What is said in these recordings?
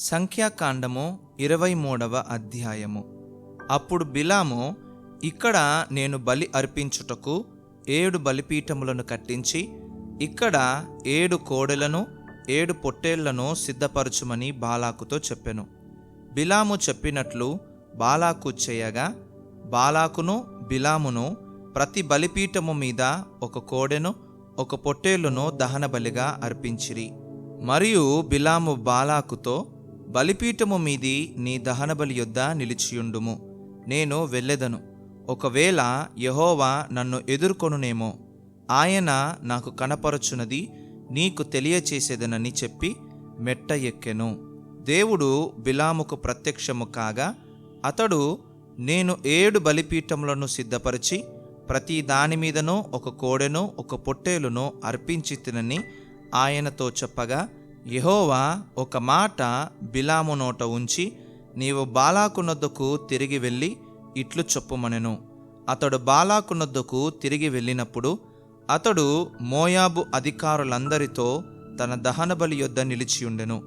సంఖ్యాకాండము ఇరవై మూడవ అధ్యాయము. అప్పుడు బిలాము ఇక్కడ నేను బలి అర్పించుటకు ఏడు బలిపీఠములను కట్టించి ఇక్కడ ఏడు కోడెలను ఏడు పొట్టేళ్ళను సిద్ధపరచుమని బాలాకుతో చెప్పెను. బిలాము చెప్పినట్లు బాలాకు చేయగా బాలాకును బిలామును ప్రతి బలిపీఠము మీద ఒక కోడెను ఒక పొట్టేలును దహన బలిగా అర్పించిరి. మరియు బిలాము బాలాకుతో బలిపీఠము మీది నీ దహనబలి యొద్ద నిలిచియుండుము. నేను వెళ్ళెదను. ఒకవేళ యహోవా నన్ను ఎదుర్కొనునేమో ఆయన నాకు కనపరచునది నీకు తెలియచేసేదనని చెప్పి మెట్ట ఎక్కెను. దేవుడు బిలాముకు ప్రత్యక్షము కాగా అతడు నేను ఏడు బలిపీఠములను సిద్ధపరిచి ప్రతి దాని మీదనూ ఒక కోడెను ఒక పొట్టేలును అర్పించి తినని ఆయనతో చెప్పగా యెహోవా ఒక మాట బిలాము నోట ఉంచి నీవు బాలాకునొద్దకు తిరిగి వెళ్ళి ఇట్లు చెప్పుమనెను. అతడు బాలాకునొద్దకు తిరిగి వెళ్ళినప్పుడు అతడు మోయాబు అధికారులందరితో తన దహనబలి యొద్ద నిలిచియుండెను.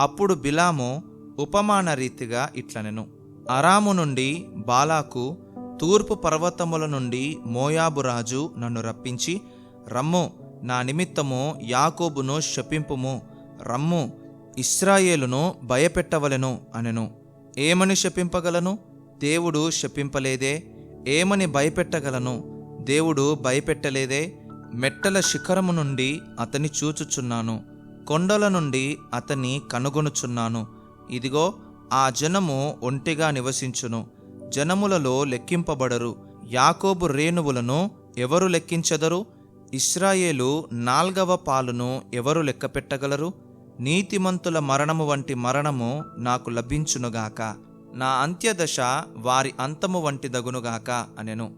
అప్పుడు బిలాము ఉపమాన రీతిగా ఇట్లనెను. అరాము నుండి బాలాకు తూర్పు పర్వతముల నుండి మోయాబు రాజు నన్ను రప్పించి రమ్ము నా నిమిత్తము యాకోబును శపింపుము. రమ్ము ఇస్రాయేలును భయపెట్టవలెను అనెను. ఏమని శపింపగలను? దేవుడు శపింపలేదే. ఏమని భయపెట్టగలను? దేవుడు భయపెట్టలేదే. మెట్టల శిఖరము నుండి అతని చూచుచున్నాను. కొండల నుండి అతని కనుగొనుచున్నాను. ఇదిగో ఆ జనము ఒంటిగా నివసించును. జనములలో లెక్కింపబడరు. యాకోబు రేణువులను ఎవరు లెక్కించెదరు? ఇస్రాయేలు నాల్గవ పాలును ఎవరు లెక్కపెట్టగలరు? నీతిమంతుల మరణము వంటి మరణము నాకు లభించునుగాక. నా అంత్యదశ వారి అంతము వంటి దగునుగాక అనెను.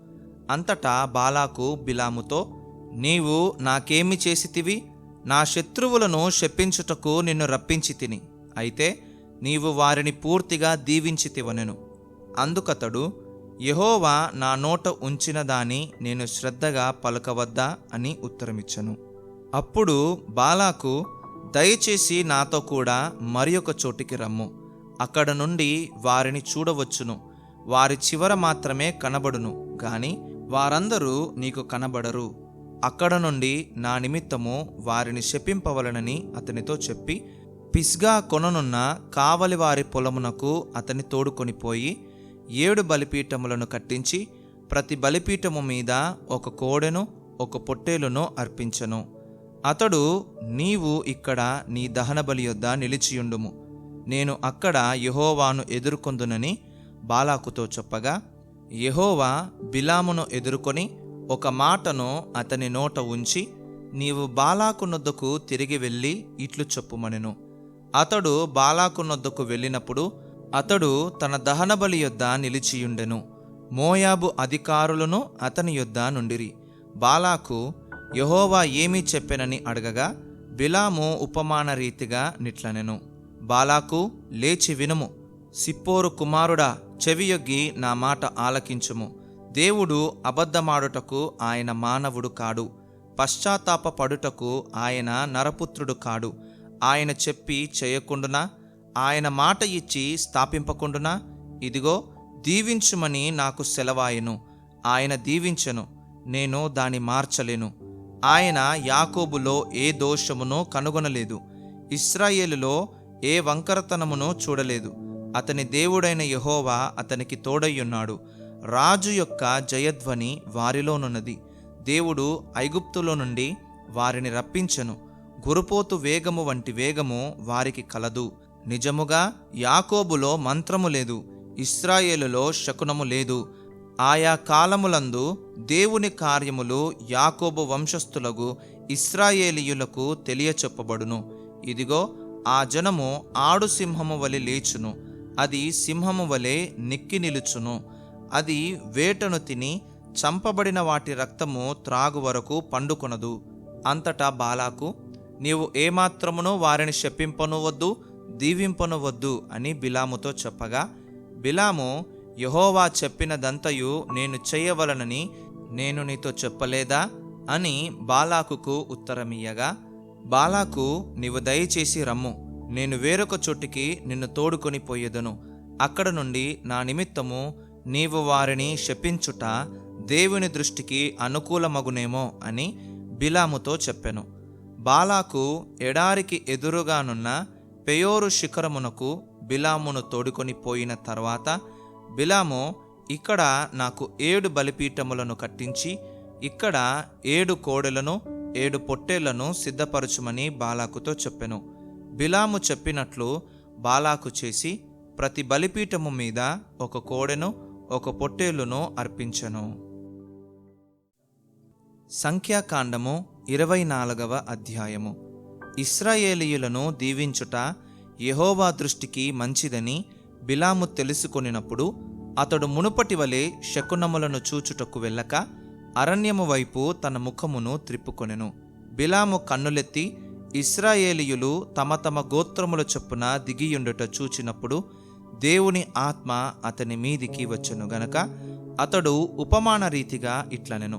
అంతటా బాలాకు బిలాముతో నీవు నాకేమి చేసితివి? నా శత్రువులను శపించుటకు నిన్ను రప్పించి తిని అయితే నీవు వారిని పూర్తిగా దీవించితివనెను. అందుకతడు యహోవా నా నోట ఉంచిన దాని నేను శ్రద్ధగా పలకవద్దా అని ఉత్తరమిచ్చను. అప్పుడు బాలాకు దయచేసి నాతో కూడా మరి ఒక చోటికి రమ్ము. అక్కడ నుండి వారిని చూడవచ్చును. వారి చివర మాత్రమే కనబడును. గాని వారందరూ నీకు కనబడరు. అక్కడ నుండి నా నిమిత్తము వారిని శపింపవలనని అతనితో చెప్పి పిస్గా కొననున్న కావలి వారి పొలమునకు అతని తోడుకొనిపోయి ఏడు బలిపీఠములను కట్టించి ప్రతి బలిపీఠము మీద ఒక కోడెను ఒక పొట్టేలును అర్పించను. అతడు నీవు ఇక్కడ నీ దహన బలి యొద్ద నిలిచియుండుము. నేను అక్కడ యహోవాను ఎదుర్కొందునని బాలాకుతో చెప్పగా యహోవా బిలామును ఎదుర్కొని ఒక మాటను అతని నోట ఉంచి నీవు బాలాకునొద్దకు తిరిగి వెళ్ళి ఇట్లు చెప్పుమనెను. అతడు బాలాకునొద్దకు వెళ్ళినప్పుడు అతడు తన దహనబలి యొద్ద నిలిచియుండెను. మోయాబు అధికారులను అతని యొద్ద నుండిరి. బాలాకు యహోవా ఏమీ చెప్పెనని అడగగా బిలాము ఉపమాన రీతిగా నిట్లనెను. బాలాకు లేచి వినుము. సిప్పోరు కుమారుడా చెవియొగ్గి నా మాట ఆలకించుము. దేవుడు అబద్ధమాడుటకు ఆయన మానవుడు కాడు. పశ్చాత్తాప పడుటకు ఆయన నరపుత్రుడు కాడు. ఆయన చెప్పి చేయకుండునా? ఆయన మాట ఇచ్చి స్థాపింపకుండునా? ఇదిగో దీవించుమని నాకు సెలవాయెను. ఆయన దీవించెను. నేను దాని మార్చలేను. ఆయన యాకోబులో ఏ దోషమునో కనుగొనలేదు. ఇస్రాయేలులో ఏ వంకరతనమునో చూడలేదు. అతని దేవుడైన యహోవా అతనికి తోడయ్యున్నాడు. రాజు యొక్క జయధ్వని వారిలోనున్నది. దేవుడు ఐగుప్తులో నుండి వారిని రప్పించెను. గురుపోతు వేగము వంటి వేగము వారికి కలదు. నిజముగా యాకోబులో మంత్రము లేదు. ఇస్రాయేలులో శకునము లేదు. ఆయా కాలములందు దేవుని కార్యములు యాకోబు వంశస్థులకు ఇస్రాయేలీయులకు తెలియచెప్పబడును. ఇదిగో ఆ జనము ఆడు సింహము వలె లేచును. అది సింహము వలె నిక్కి నిలుచును. అది వేటను తిని చంపబడిన వాటి రక్తము త్రాగు వరకు పండుకొనదు. అంతటా బాలాకు నీవు ఏమాత్రమునో వారిని శపింపను వద్దు దీవింపను వద్దు అని బిలాముతో చెప్పగా బిలాము యహోవా చెప్పినదంతయు నేను చేయవలనని నేను నీతో చెప్పలేదా? అని బాలాకుకు ఉత్తరమియ్యగా బాలాకు నీవు దయచేసి రమ్ము. నేను వేరొక చోటికి నిన్ను తోడుకొని పోయేదను. అక్కడ నుండి నా నిమిత్తము నీవు వారిని శపించుట దేవుని దృష్టికి అనుకూలమగునేమో అని బిలాముతో చెప్పెను. బాలాకు ఎడారికి ఎదురుగానున్న పెయోరు శిఖరమునకు బిలామును తోడుకొని పోయిన తర్వాత బిలాము ఇక్కడ నాకు ఏడు బలిపీఠములను కట్టించి ఇక్కడ ఏడు కోడెలను ఏడు పొట్టేళ్ళను సిద్ధపరచుమని బాలాకుతో చెప్పెను. బిలాము చెప్పినట్లు బాలాకు చేసి ప్రతి బలిపీఠము మీద ఒక కోడెను ఒక పొట్టేలును అర్పించెను. సంఖ్యాకాండము ఇరవై నాలుగవ అధ్యాయము. ఇస్రాయేలీయులను దీవించుట యహోవా దృష్టికి మంచిదని బిలాము తెలుసుకొనినప్పుడు అతడు మునుపటి వలె శకునములను చూచుటకు వెళ్ళక అరణ్యము వైపు తన ముఖమును త్రిప్పుకొనెను. బిలాము కన్నులెత్తి ఇస్రాయేలీయులు తమ తమ గోత్రముల చొప్పున దిగియుండుట చూచినప్పుడు దేవుని ఆత్మ అతని మీదికి వచ్చెను గనక అతడు ఉపమాన రీతిగా ఇట్లనెను.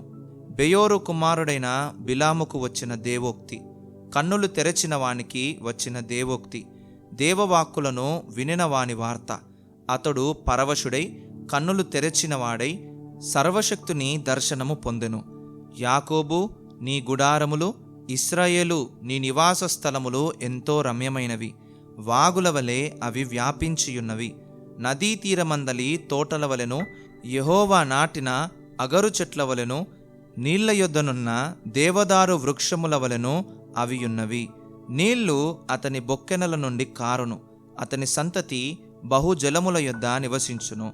బెయోరు కుమారుడైన బిలాముకు వచ్చిన దేవోక్తి కన్నులు తెరచిన వానికి వచ్చిన దేవోక్తి దేవవాక్కులను వినినవాని వార్త. అతడు పరవశుడై కన్నులు తెరచినవాడై సర్వశక్తుని దర్శనము పొందెను. యాకోబు నీ గుడారములు ఇస్రాయేలు నీ నివాస స్థలములు ఎంతో రమ్యమైనవి. వాగుల వలె అవి వ్యాపించియున్నవి. నదీ తీరమందలి తోటల వలెను యహోవా నాటిన అగరు చెట్ల వలెను నీళ్ళ యొద్దనున్న దేవదారు వృక్షముల వలెను అవియున్నవి. నీళ్ళు అతని బొక్కెనల నుండి కారును. అతని సంతతి బహుజలముల యొద్ద నివసించును.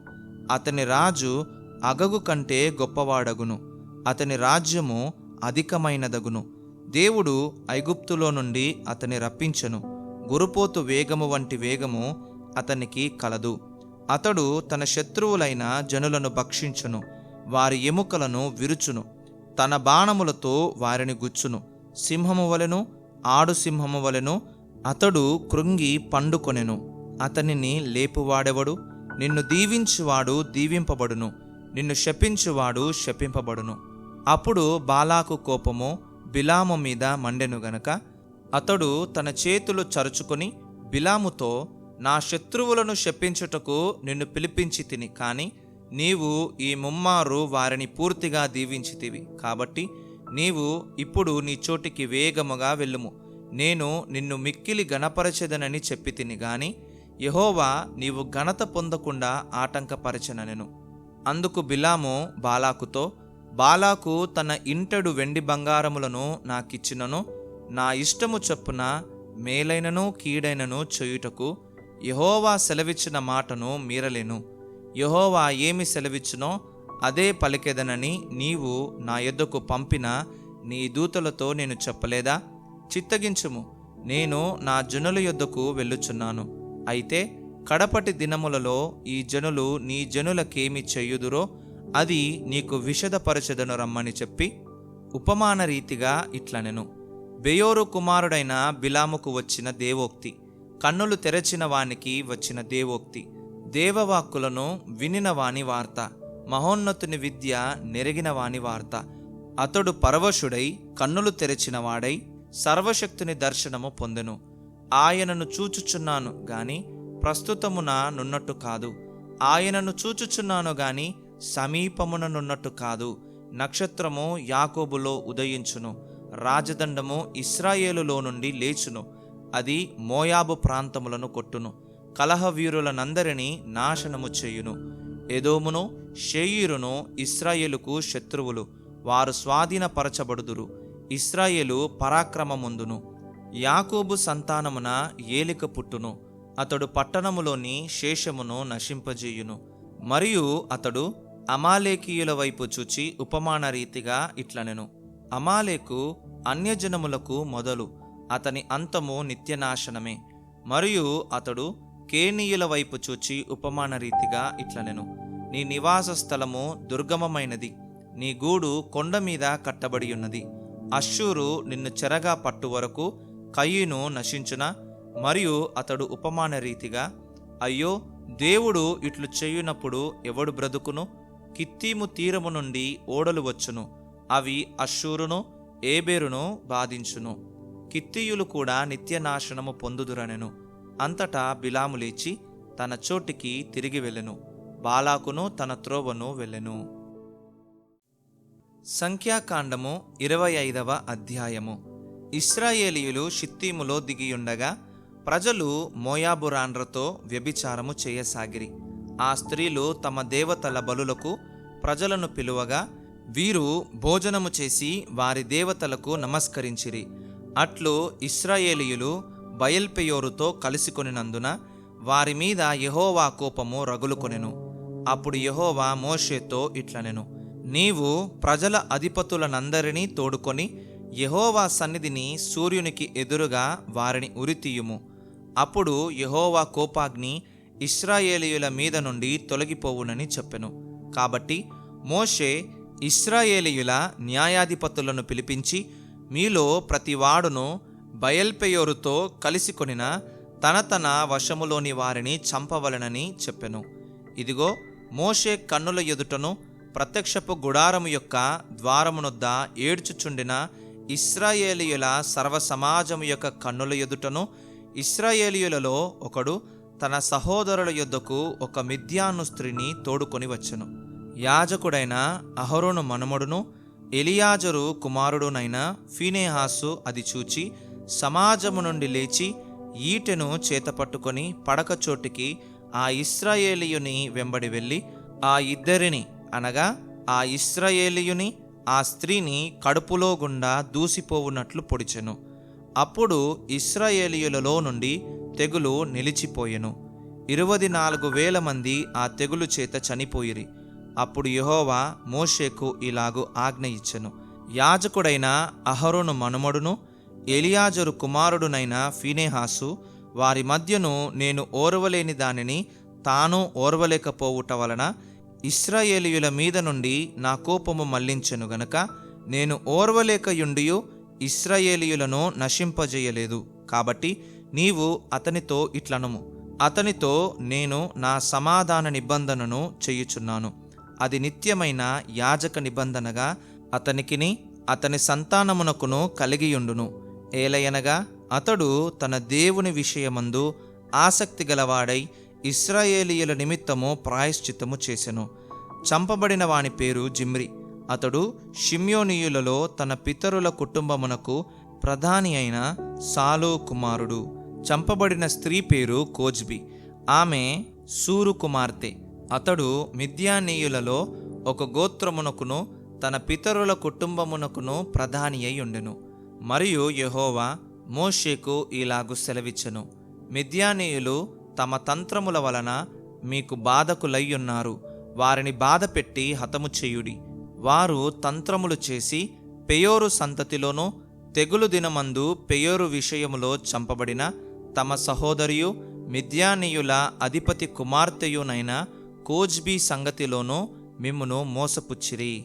అతని రాజు అగగు కంటే గొప్పవాడగును. అతని రాజ్యము అధికమైనదగును. దేవుడు ఐగుప్తులో నుండి అతని రప్పించను. గురుపోతు వేగము వంటి వేగము అతనికి కలదు. అతడు తన శత్రువులైన జనులను భక్షించును. వారి ఎముకలను విరుచును. తన బాణములతో వారిని గుచ్చును. సింహము వలెను ఆడు సింహము వలెను అతడు కృంగి పండుకొనెను. అతనిని లేపువాడెవడు? నిన్ను దీవించువాడు దీవింపబడును. నిన్ను శపించువాడు శపింపబడును. అప్పుడు బాలాకు కోపము బిలాము మీద మండెను గనక అతడు తన చేతులు చరుచుకొని బిలాముతో నా శత్రువులను శపించుటకు నిన్ను పిలిపించి తిని కాని నీవు ఈ ముమ్మారు వారిని పూర్తిగా దీవించితివి. కాబట్టి నీవు ఇప్పుడు నీ చోటికి వేగముగా వెళ్ళుము. నేను నిన్ను మిక్కిలి గణపరచెదనని చెప్పి తిని గాని యహోవా నీవు ఘనత పొందకుండా ఆటంకపరచననెను. అందుకు బిలాము బాలాకుతో బాలాకు తన ఇంటడు వెండి బంగారములను నాకిచ్చినను నా ఇష్టము చొప్పున మేలైనను కీడైనను చేయుటకు యహోవా సెలవిచ్చిన మాటను మీరలేను. యహోవా ఏమి సెలవిచ్చునో అదే పలికెదనని నీవు నా యొద్దకు పంపిన నీ దూతలతో నేను చెప్పలేదా? చిత్తగించుము నేను నా జనుల యొద్దకు వెళ్ళుచున్నాను. అయితే కడపటి దినములలో ఈ జనులు నీ జనులకేమి చెయ్యుదురో అది నీకు విషదపరచదను రమ్మని చెప్పి ఉపమాన రీతిగా ఇట్లనెను. బెయోరు కుమారుడైన బిలాముకు వచ్చిన దేవోక్తి కన్నులు తెరచిన వానికి వచ్చిన దేవోక్తి దేవవాక్కులను వినిన వాని వార్త. మహోన్నతుని విద్య నెరిగిన వాని వార్త. అతడు పరవశుడై కన్నులు తెరిచినవాడై సర్వశక్తుని దర్శనము పొందెను. ఆయనను చూచుచున్నాను గాని ప్రస్తుతమున నున్నట్టు కాదు. ఆయనను చూచుచున్నాను గాని సమీపమున నున్నట్టు కాదు. నక్షత్రము యాకోబులో ఉదయించును. రాజదండము ఇస్రాయేలులో నుండి లేచును. అది మోయాబు ప్రాంతములను కొట్టును. కలహవీరులనందరినీ నాశనము చేయును. ఎదోమును షేయిరును ఇస్రాయేలుకు శత్రువులు. వారు స్వాధీనపరచబడుదురు. ఇస్రాయేలు పరాక్రమముందును. యాకోబు సంతానమున ఏలిక పుట్టును. అతడు పట్టణములోని శేషమును నశింపజేయును. మరియు అతడు అమాలేకీయుల వైపు చూచి ఉపమాన రీతిగా ఇట్లనెను. అమాలేకు అన్యజనములకు మొదలు. అతని అంతము నిత్యనాశనమే. మరియు అతడు కేనీయుల వైపు చూచి ఉపమాన రీతిగా ఇట్లనెను నీ నివాస స్థలము దుర్గమమైనది. నీ గూడు కొండ మీద కట్టబడి ఉన్నది. అశ్షూరు నిన్ను చెరగా పట్టు వరకు కయ్యును నశించున? మరియు అతడు ఉపమాన రీతిగా అయ్యో దేవుడు ఇట్లు చేయునప్పుడు ఎవడు బ్రతుకును? కిత్తీము తీరము నుండి ఓడలు వచ్చును. అవి అశ్షూరును ఏబేరును బాధించును. కిత్తీయులు కూడా నిత్యనాశనము పొందుదురనెను. అంతటా బిలాము లేచి తన చోటికి తిరిగి వెళ్ళెను. బాలాకును తన త్రోవను వెళ్ళెను. సంఖ్యాకాండము ఇరవై ఐదవ అధ్యాయము. ఇస్రాయేలీయులు షిత్తీములో దిగియుండగా ప్రజలు మోయాబురాండ్రతో వ్యభిచారము చేయసాగిరి. ఆ స్త్రీలు తమ దేవతల బలులకు ప్రజలను పిలువగా వీరు భోజనము చేసి వారి దేవతలకు నమస్కరించిరి. అట్లు ఇస్రాయేలీయులు బయల్పెయోరుతో కలిసికొనినందున వారి మీద యహోవా కోపము రగులుకొనెను. అప్పుడు యహోవా మోషేతో ఇట్లనెను నీవు ప్రజల అధిపతులనందరినీ తోడుకొని యహోవా సన్నిధిని సూర్యునికి ఎదురుగా వారిని ఉరితీయుము. అప్పుడు యహోవా కోపాగ్ని ఇస్రాయేలీయుల మీద నుండి తొలగిపోవునని చెప్పెను. కాబట్టి మోషే ఇస్రాయేలీయుల న్యాయాధిపతులను పిలిపించి మీలో ప్రతివాడును బయల్పెయోరుతో కలిసికొనిన తన తన వశములోని వారిని చంపవలనని చెప్పెను. ఇదిగో మోషే కన్నుల ఎదుటను ప్రత్యక్షపు గుడారము యొక్క ద్వారమునొద్ద ఏడ్చుచుండిన ఇస్రాయేలీయుల సర్వసమాజము యొక్క కన్నుల ఎదుటను ఇస్రాయేలీయులలో ఒకడు తన సహోదరుల యొద్దకు ఒక మిథ్యాను స్త్రీని తోడుకొని వచ్చెను. యాజకుడైన అహరోను మనుమడును ఎలియాజరు కుమారుడునైన ఫీనేహాసు అది చూచి సమాజము నుండి లేచి ఈటెను చేతపట్టుకొని పడకచోటికి ఆ ఇస్రాయేలియుని వెంబడి వెళ్ళి ఆ ఇద్దరిని అనగా ఆ ఇస్రాయేలియుని ఆ స్త్రీని కడుపులో గుండా దూసిపోవునట్లు పొడిచెను. అప్పుడు ఇస్రాయేలియులలో నుండి తెగులు నిలిచిపోయెను. ఇరవది నాలుగు వేల మంది ఆ తెగులు చేత చనిపోయిరి. అప్పుడు యహోవా మోషేకు ఇలాగు ఆజ్ఞ ఇచ్చెను. యాజకుడైన అహరోను మనుమడును ఎలియాజరు కుమారుడునైన ఫీనేహాసు వారి మధ్యను నేను ఓర్వలేని దానిని తాను ఓర్వలేకపోవుట వలన ఇస్రాయేలీయుల మీద నుండి నా కోపము మళ్ళించెను గనక నేను ఓర్వలేకయుండియు ఇస్రాయేలీయులను నశింపజేయలేదు. కాబట్టి నీవు అతనితో ఇట్లనము. అతనితో నేను నా సమాధాన నిబంధనను చేయుచున్నాను. అది నిత్యమైన యాజక నిబంధనగా అతనికిని అతని సంతానమునకును కలిగియుండును. ఏలయనగా అతడు తన దేవుని విషయమందు ఆసక్తి గలవాడై ఇస్రాయేలీయుల నిమిత్తము ప్రాయశ్చిత్తము చేసెను. చంపబడిన వాని పేరు జిమ్రి. అతడు షిమ్యోనీయులలో తన పితరుల కుటుంబమునకు ప్రధాని అయిన సాలు కుమారుడు. చంపబడిన స్త్రీ పేరు కోజ్బి. ఆమె సూరు కుమార్తె. అతడు మిథ్యానీయులలో ఒక గోత్రమునకును తన పితరుల కుటుంబమునకును ప్రధాని అయి ఉండెను. మరియు యెహోవా మోషేకు ఇలాగు సెలవిచ్చెను. మిద్యానీయులు తమ తంత్రముల వలన మీకు బాధకులయ్యున్నారు. వారిని బాధపెట్టి హతము చేయుడి. వారు తంత్రములు చేసి పెయోరు సంతతిలోనూ తెగులు దినమందు పెయోరు విషయములో చంపబడిన తమ సహోదరియు మిద్యానీయుల అధిపతి కుమార్తెయునైన కోజ్బీ సంగతిలోనూ మిమ్మును మోసపుచ్చిరి.